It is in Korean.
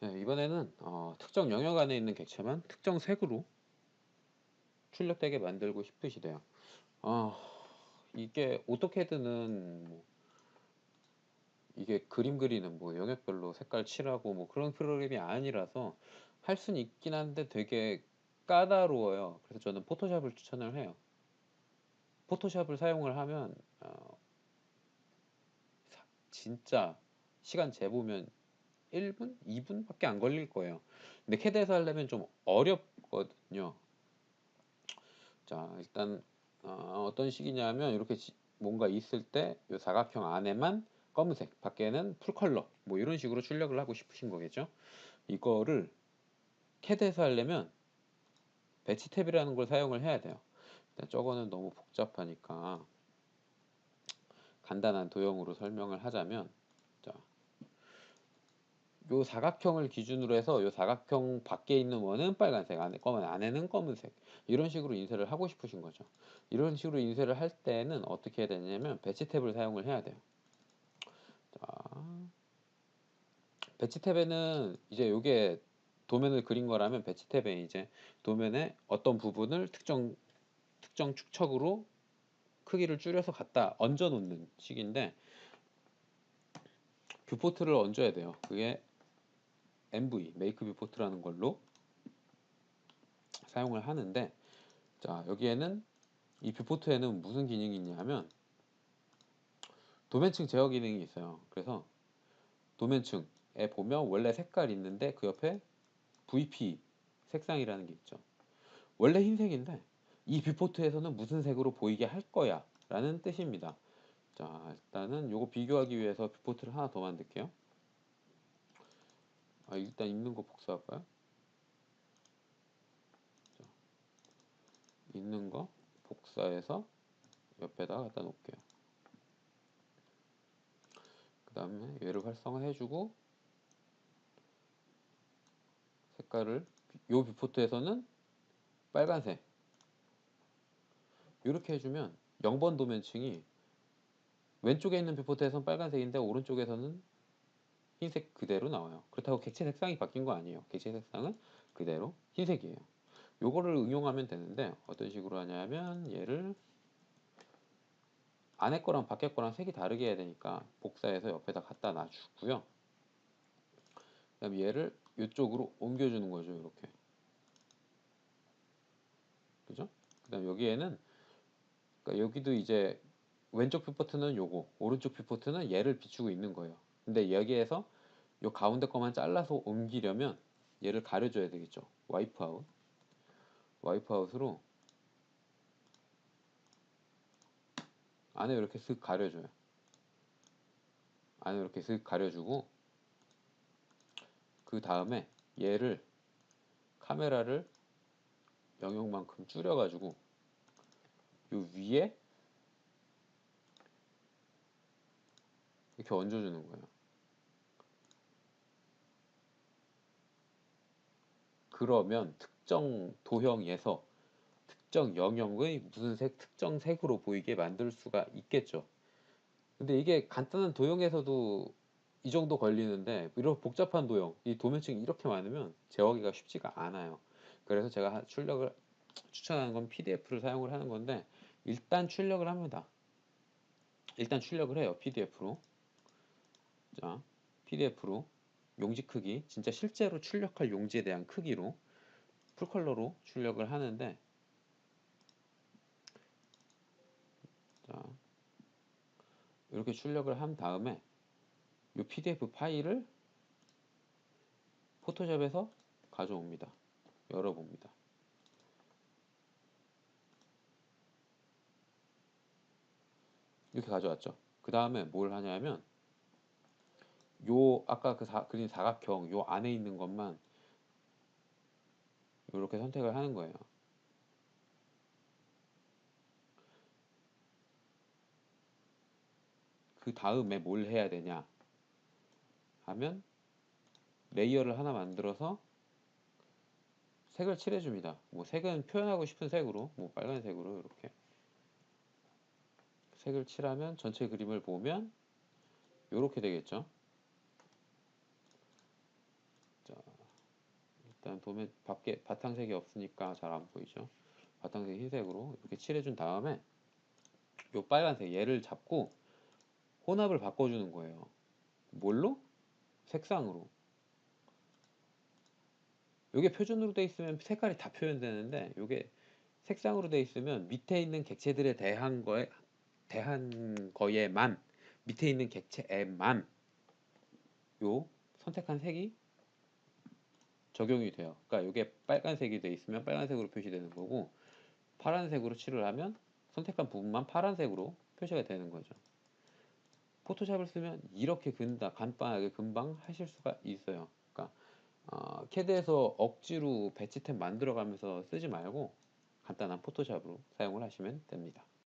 네, 이번에는 어, 특정 영역 안에 있는 객체만 특정 색으로 출력되게 만들고 싶으시대요. 어, 이게 오토캐드는 뭐 이게 그림 그리는 뭐 영역별로 색깔 칠하고 뭐 그런 프로그램이 아니라서 할 수는 있긴 한데 되게 까다로워요. 그래서 저는 포토샵을 추천을 해요. 포토샵을 사용을 하면 어, 사- 진짜 시간 재보면 1분, 2분밖에 안 걸릴 거예요. 근데 캐드에서 하려면 좀 어렵거든요. 자, 일단 어, 떤 식이냐면 이렇게 지- 뭔가 있을 때 이 사각형 안에만 검은색, 밖에는 풀 컬러 뭐 이런 식으로 출력을 하고 싶으신 거겠죠. 이거를 캐드에서 하려면 배치 탭이라는 걸 사용을 해야 돼요. 일단 저거는 너무 복잡하니까 간단한 도형으로 설명을 하자면 자, 요 사각형을 기준으로 해서 요 사각형 밖에 있는 원은 빨간색, 안에 검은 안에는 검은색 이런 식으로 인쇄를 하고 싶으신 거죠. 이런 식으로 인쇄를 할 때는 어떻게 해야 되냐면 배치 탭을 사용을 해야 돼요. 자, 배치 탭에는 이제 요게 도면을 그린 거라면 배치 탭에 이제 도면의 어떤 부분을 특정 특정 축척으로 크기를 줄여서 갖다 얹어 놓는 식인데 뷰포트를 얹어야 돼요. 그게 MV, 메이크 뷰포트라는 걸로 사용을 하는데 자 여기에는 이 뷰포트에는 무슨 기능이 있냐면 도면층 제어 기능이 있어요. 그래서 도면층에 보면 원래 색깔 있는데 그 옆에 VP 색상이라는 게 있죠. 원래 흰색인데 이 뷰포트에서는 무슨 색으로 보이게 할 거야 라는 뜻입니다. 자 일단은 요거 비교하기 위해서 뷰포트를 하나 더 만들게요. 아, 일단 있는 거 복사할까요? 자, 있는 거 복사해서 옆에다 갖다 놓을게요. 그 다음에 얘를 활성화 해주고 색깔을 요 뷰포트에서는 빨간색 이렇게 해주면 0번 도면층이 왼쪽에 있는 뷰포트에서는 빨간색인데 오른쪽에서는 흰색 그대로 나와요. 그렇다고 객체 색상이 바뀐 거 아니에요. 객체 색상은 그대로 흰색이에요. 요거를 응용하면 되는데 어떤 식으로 하냐면 얘를 안에 거랑 밖에 거랑 색이 다르게 해야 되니까 복사해서 옆에다 갖다 놔주고요. 그 다음 얘를 이쪽으로 옮겨주는 거죠. 이렇게. 그죠? 그 다음 여기에는 그러니까 여기도 이제 왼쪽 뷰포트는 요거, 오른쪽 뷰포트는 얘를 비추고 있는 거예요. 근데 여기에서 요 가운데 거만 잘라서 옮기려면 얘를 가려줘야 되겠죠. 와이프 아웃. 와이프 아웃으로 안에 이렇게 슥 가려줘요. 안에 이렇게 슥 가려주고 그 다음에 얘를 카메라를 영역만큼 줄여가지고 요 위에 이렇게 얹어주는 거예요. 그러면 특정 도형에서 특정 영역의 무슨 색, 특정 색으로 보이게 만들 수가 있겠죠. 근데 이게 간단한 도형에서도 이 정도 걸리는데 이런 복잡한 도형, 이 도면층이 이렇게 많으면 제어하기가 쉽지가 않아요. 그래서 제가 출력을 추천하는 건 PDF를 사용을 하는 건데 일단 출력을 합니다. 일단 출력을 해요. PDF로. 자, PDF로 용지 크기, 진짜 실제로 출력할 용지에 대한 크기로 풀컬러로 출력을 하는데 자, 이렇게 출력을 한 다음에 이 PDF 파일을 포토샵에서 가져옵니다. 열어봅니다. 이렇게 가져왔죠. 그 다음에 뭘 하냐면 요 아까 그 사, 그린 사각형 요 안에 있는 것만 이렇게 선택을 하는 거예요. 그 다음에 뭘 해야 되냐 하면 레이어를 하나 만들어서 색을 칠해줍니다. 뭐 색은 표현하고 싶은 색으로 뭐 빨간색으로 이렇게 색을 칠하면 전체 그림을 보면 이렇게 되겠죠. 자, 일단 도면 밖에 바탕색이 없으니까 잘 안 보이죠. 바탕색 흰색으로 이렇게 칠해준 다음에 요 빨간색 얘를 잡고 혼합을 바꿔주는 거예요. 뭘로? 색상으로. 요게 표준으로 돼 있으면 색깔이 다 표현되는데 요게 색상으로 돼 있으면 밑에 있는 객체들에 대한 거에 대한 거에만 밑에 있는 객체에만 요 선택한 색이 적용이 돼요. 그러니까 요게 빨간색이 돼 있으면 빨간색으로 표시되는 거고 파란색으로 칠을 하면 선택한 부분만 파란색으로 표시가 되는 거죠. 포토샵을 쓰면 이렇게 근다 간단하게 금방 하실 수가 있어요. 그러니까 어, 캐드에서 억지로 배치템 만들어가면서 쓰지 말고 간단한 포토샵으로 사용을 하시면 됩니다.